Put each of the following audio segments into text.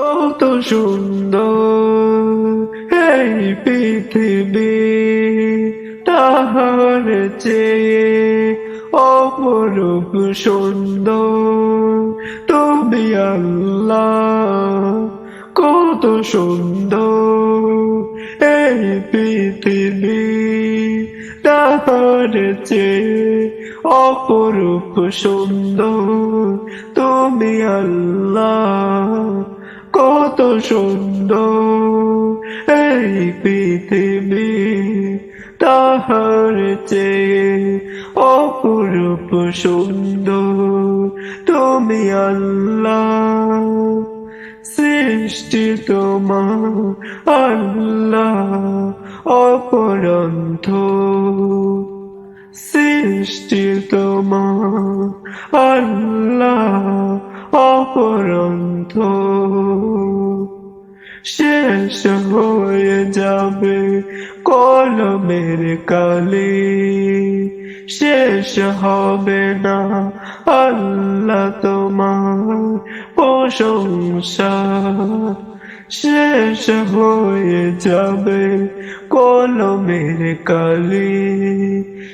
কত সুন্দর এই পৃথিবী তাহার চেয়ে অপরূপ সুন্দর। তুমি আল্লাহ, কত সুন্দর এই পৃথিবী তাহার চেয়ে অপরূপ সুন্দর। তুমি আল্লাহ কত সুন্দর এই পৃথিবী তাহার চেয়ে অপরূপ সুন্দর। তুমি আল্লাহ, সৃষ্টি তোমার আল্লাহ, অপরন্ত। সৃষ্টি তোমার আল্লাহ অপরন্ত। শেষ হয়ে যাবে কলমের কালি। শেষ হবে না আল্লাহ তোমার প্রশংসা। শেষ হয়ে যাবে কলমের কালি।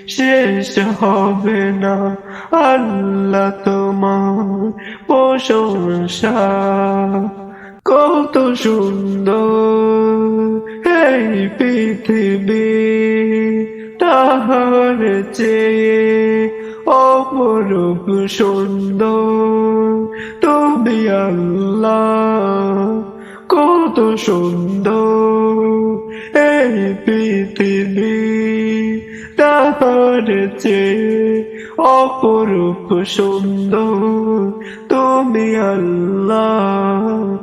শেষ হবে না আল্লাহ তোমার প্রশংসা। কত সুন্দর এই পৃথিবী তাহার চেয়ে অপরূপ সুন্দর। তুমি আল্লাহ, কত সুন্দর এই পৃথিবী। চেয়ে অপরূপ সুন্দর। তুমি আল্লাহ,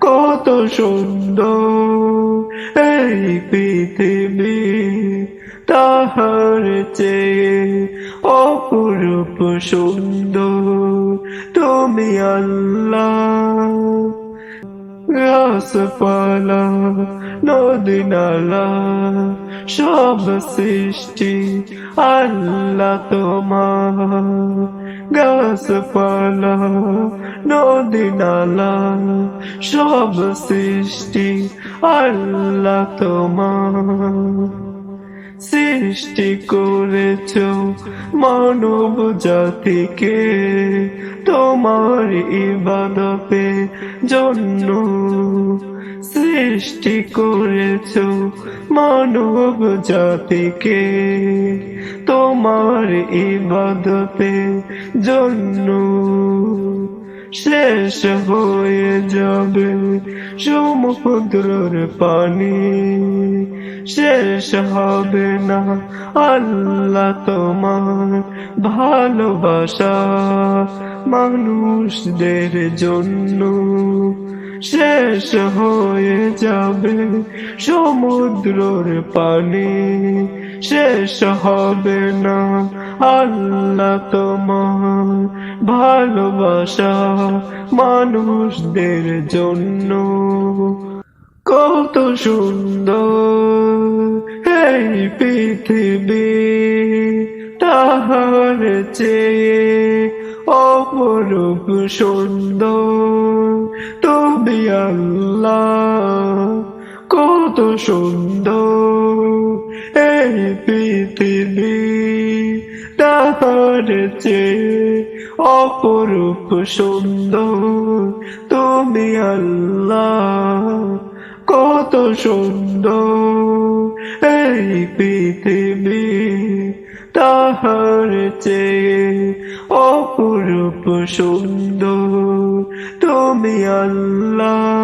কত সুন্দর। এই পৃথিবী তাহার চেয়ে অপরূপ সুন্দর। তুমি আল্লাহ গাছপালা নদী নালা সব সৃষ্টি আল্লাহ তোমার গাছপালা নদী নালা সব সৃষ্টি আল্লাহ তোমার সৃষ্টি করেছ মানব জাতিকে। তোমার ইবাদতে জন্য সৃষ্টি করেছ মানব জাতিকে। তোমার ইবাদতে জন্য শেষ হয়ে যাবে সমুদ্রের পানি। শেষ হবে না আল্লাহ তোমার ভালোবাসা মানুষদের জন্য। শেষ হয়ে যাবে সমুদ্রের পানি। শেষ হবে না। আল্লাহ তোমার ভালোবাসা মানুষদের জন্য। কত সুন্দর এই পৃথিবী তাহার চেয়ে অপরূপ সুন্দর। তুমি আল্লাহ কত সুন্দর এই পৃথিবী তাহার চেয়ে অপরূপ সুন্দর তুমি আল্লাহ কত সুন্দর এই পৃথিবী তাহার চেয়ে অপরূপ সুন্দর, তুমি আল্লাহ